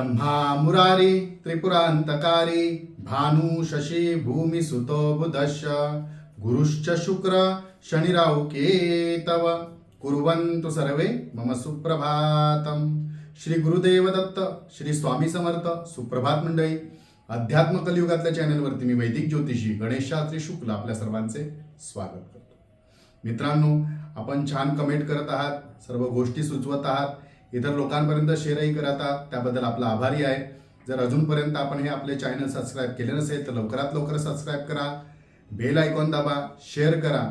ब्रह्मा मुरारी त्रिपुरांतकारी भानु शशी भूमी सुतो बुधश्च। गुरुश्च शुक्र शनिराव केतव। कुर्वन्तु सर्वे मम सुप्रभातम। श्री गुरुदेव दत्त श्री स्वामी समर्थ सुप्रभात मंडळी। अध्यात्म कलियुगातल्या चॅनलवरती मी वैदिक ज्योतिषी गणेशात्री शुक्ल आपल्या सर्वांचे स्वागत करतो. मित्रांनो आपण छान कमेंट करत आहात सर्व गोष्टी सुचवत आहात. इतर लोकांपर्यंत शेअरही करता त्याबद्दल आपला आभारी आहे. जर अजूनपर्यंत आपण हे आपले चॅनल सबस्क्राईब केले नसेल तर लवकरात लवकर सबस्क्राईब करा. बेल आयकॉन दाबा शेअर करा.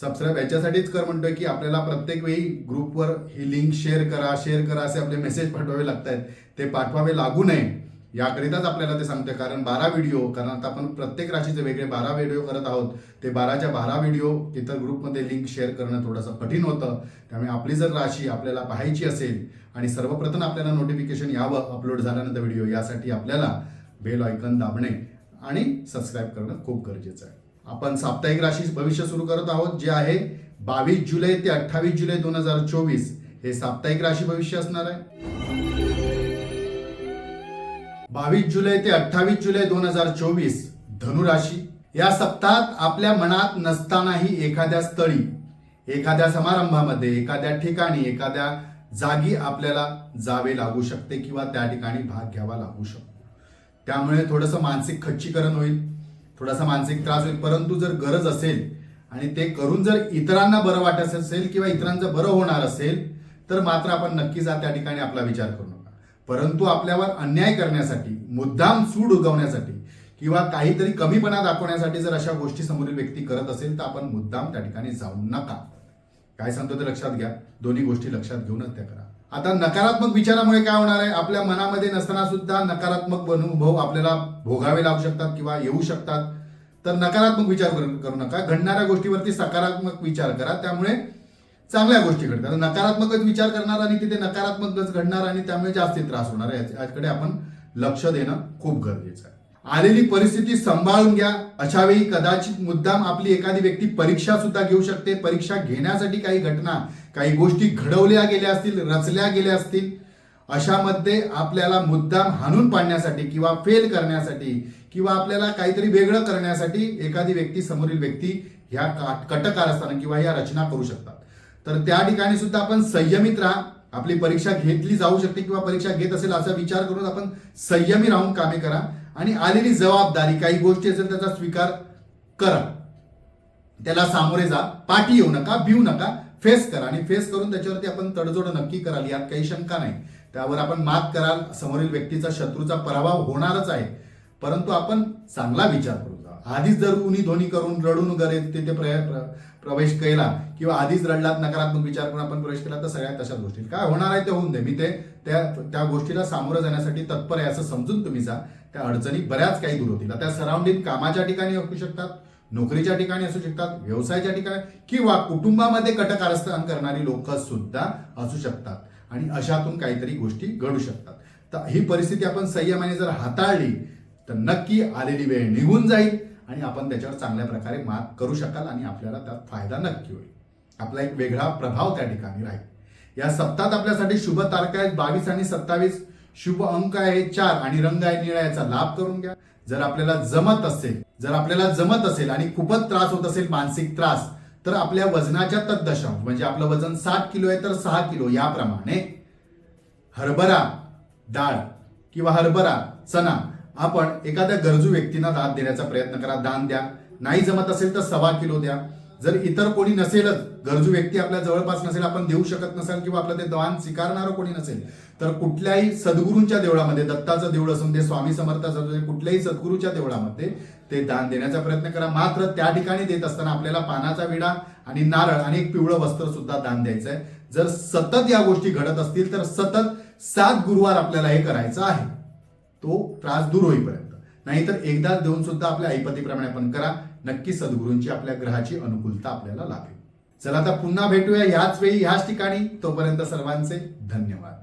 सबस्क्राईब याच्यासाठीच कर म्हणतोय की आपल्याला प्रत्येक वेळी ग्रुपवर ही लिंक शेअर करा शेअर करा असे आपले मेसेज पाठवावे लागत आहेत ते पाठवावे लागू नये. याकरिताच आपल्याला ते सांगते कारण बारा व्हिडिओ कारण आता आपण प्रत्येक राशीचे वेगळे बारा व्हिडिओ करत आहोत. ते बाराच्या बारा व्हिडिओ इतर ग्रुपमध्ये लिंक शेअर करणं थोडंसं कठीण होतं. त्यामुळे आपली जर राशी आपल्याला पाहायची असेल आणि सर्वप्रथम आपल्याला नोटिफिकेशन यावं अपलोड झाल्यानंतर व्हिडिओ यासाठी आपल्याला बेल आयकन दाबणे आणि सबस्क्राईब करणं खूप गरजेचं आहे. आपण साप्ताहिक राशी भविष्य सुरू करत आहोत जे आहे बावीस जुलै ते अठ्ठावीस जुलै दोन हजार चोवीस. हे साप्ताहिक राशी भविष्य असणार आहे. बावीस जुलै ते अठ्ठावीस जुलै दोन हजार चोवीस धनुराशी. या सप्ताहात आपल्या मनात नसतानाही एखाद्या स्थळी एखाद्या समारंभामध्ये एखाद्या ठिकाणी एखाद्या जागी आपल्याला जावे लागू शकते किंवा त्या ठिकाणी भाग घ्यावा लागू शकतो. त्यामुळे थोडंसं मानसिक खच्चीकरण होईल थोडासा मानसिक त्रास होईल. परंतु जर गरज असेल आणि ते करून जर इतरांना बरं वाटत असेल किंवा इतरांचं बरं होणार असेल तर मात्र आपण नक्कीच त्या ठिकाणी आपला विचार करू नका. परंतु आपल्यावर अन्याय करण्यासाठी मुद्दाम सूड उगवण्यासाठी किंवा काहीतरी कमीपणा दाखवण्यासाठी जर अशा गोष्टी समोरील व्यक्ती करत असेल तर आपण मुद्दाम त्या ठिकाणी जाऊ नका. काय सांगतो ते लक्षात घ्या. दोन्ही गोष्टी लक्षात घेऊनच त्या करा. आता नकारात्मक विचारामुळे काय होणार आहे? आपल्या मनामध्ये नसताना सुद्धा नकारात्मक अनुभव आपल्याला भोगावे लागू शकतात किंवा येऊ शकतात. तर नकारात्मक विचार करू करू नका. घडणाऱ्या गोष्टीवरती सकारात्मक विचार करा. त्यामुळे चांगल्या गोष्टी घडतात नकारात्मकच विचार करणार आणि तिथे नकारात्मकच घडणार आणि त्यामुळे जास्त त्रास होणार आहे. याकडे आपण लक्ष देणं खूप गरजेचं आहे. आलेली परिस्थिती सांभाळून घ्या. अशा वेळी कदाचित मुद्दाम आपली एखादी व्यक्ती परीक्षा सुद्धा घेऊ शकते. परीक्षा घेण्यासाठी काही घटना काही गोष्टी घडवल्या गेल्या असतील रचल्या गेल्या असतील अशामध्ये आपल्याला मुद्दाम हाणून पाडण्यासाठी किंवा फेल करण्यासाठी किंवा आपल्याला काहीतरी वेगळं करण्यासाठी एखादी व्यक्ती समोरील व्यक्ती ह्या कटकार असताना किंवा या रचना करू शकतात. तर त्या ठिकाणी सुद्धा आपण संयमित राहा. आपली परीक्षा घेतली जाऊ शकते किंवा परीक्षा घेत असेल असा विचार करून आपण संयमी राहून कामे करा. आणि आलेली जबाबदारी काही गोष्टी असेल त्याचा स्वीकार करा. त्याला सामोरे जा. पाठी येऊ नका भिऊ नका. फेस करा आणि फेस करून त्याच्यावरती आपण तडजोड नक्की कराल यात काही शंका नाही. त्यावर आपण मात कराल. समोरील व्यक्तीचा शत्रूचा पराभव होणारच आहे. परंतु आपण चांगला विचार करू. आधीच जर कुणी ध्वनी करून रडून गरे तिथे प्र- प्रवेश केला किंवा आधीच रडलात नकारात्मक विचार करून आपण प्रवेश केला तर सगळ्यात तशाच गोष्टी काय होणार आहे ते होऊन दे. मी ते त्या त्या गोष्टीला सामोरं जाण्यासाठी तत्पर आहे असं समजून तुम्ही जा. त्या अडचणी बऱ्याच काही दूर होतील. त्या सराउंडिंग कामाच्या ठिकाणी असू शकतात नोकरीच्या ठिकाणी असू शकतात व्यवसायाच्या ठिकाणी किंवा कुटुंबामध्ये कटकारस्थान करणारी लोक सुद्धा असू शकतात. आणि अशातून काहीतरी गोष्टी घडू शकतात. तर ही परिस्थिती आपण संयमाने जर हाताळली तर नक्की आलेली वेळ निघून जाईल. आणि आपण त्याच्यावर चांगल्या प्रकारे मात करू शकाल आणि आपल्याला त्यात फायदा नक्की होईल. आपला एक वेगळा प्रभाव त्या ठिकाणी राहील. या सप्तात आपल्यासाठी शुभ तारखा आहेत बावीस आणि सत्तावीस. शुभ अंक आहे चार आणि रंग आहे निळा याचा लाभ करून घ्या. जर आपल्याला जमत असेल जर आपल्याला जमत असेल आणि खूपच त्रास होत असेल मानसिक त्रास तर आपल्या वजनाच्या तद्दशांश म्हणजे आपलं वजन सात किलो आहे तर सहा किलो याप्रमाणे हरभरा डाळ किंवा हरभरा चणा आपण एखाद्या गरजू व्यक्तींना दान देण्याचा प्रयत्न करा. दान द्या. नाही जमत असेल तर सव्वा किलो द्या. जर इतर कोणी नसेलच गरजू व्यक्ती आपल्या जवळपास नसेल आपण देऊ शकत नसेल किंवा आपलं ते दान स्वीकारणारं कोणी नसेल तर कुठल्याही सद्गुरूंच्या देवळामध्ये दत्ताचं देऊळ असून ते स्वामी समर्थाचं असू दे कुठल्याही सद्गुरूच्या देवळामध्ये ते दान देण्याचा प्रयत्न करा. मात्र त्या ठिकाणी देत असताना आपल्याला पानाचा विडा आणि नारळ आणि एक पिवळं वस्त्र सुद्धा दान द्यायचं आहे जर सतत या गोष्टी घडत असतील तर सतत सात गुरुवार आपल्याला हे करायचं आहे. तो त्रास दूर होईपर्यंत. नाहीतर एकदा देऊन सुद्धा आपल्या ऐपतीप्रमाणे आपण करा. नक्की सद्गुरूंची आपल्या ग्रहाची अनुकूलता आपल्याला लाभेल. चला आता पुन्हा भेटूया ह्याच वेळी ह्याच ठिकाणी. तोपर्यंत सर्वांचे धन्यवाद.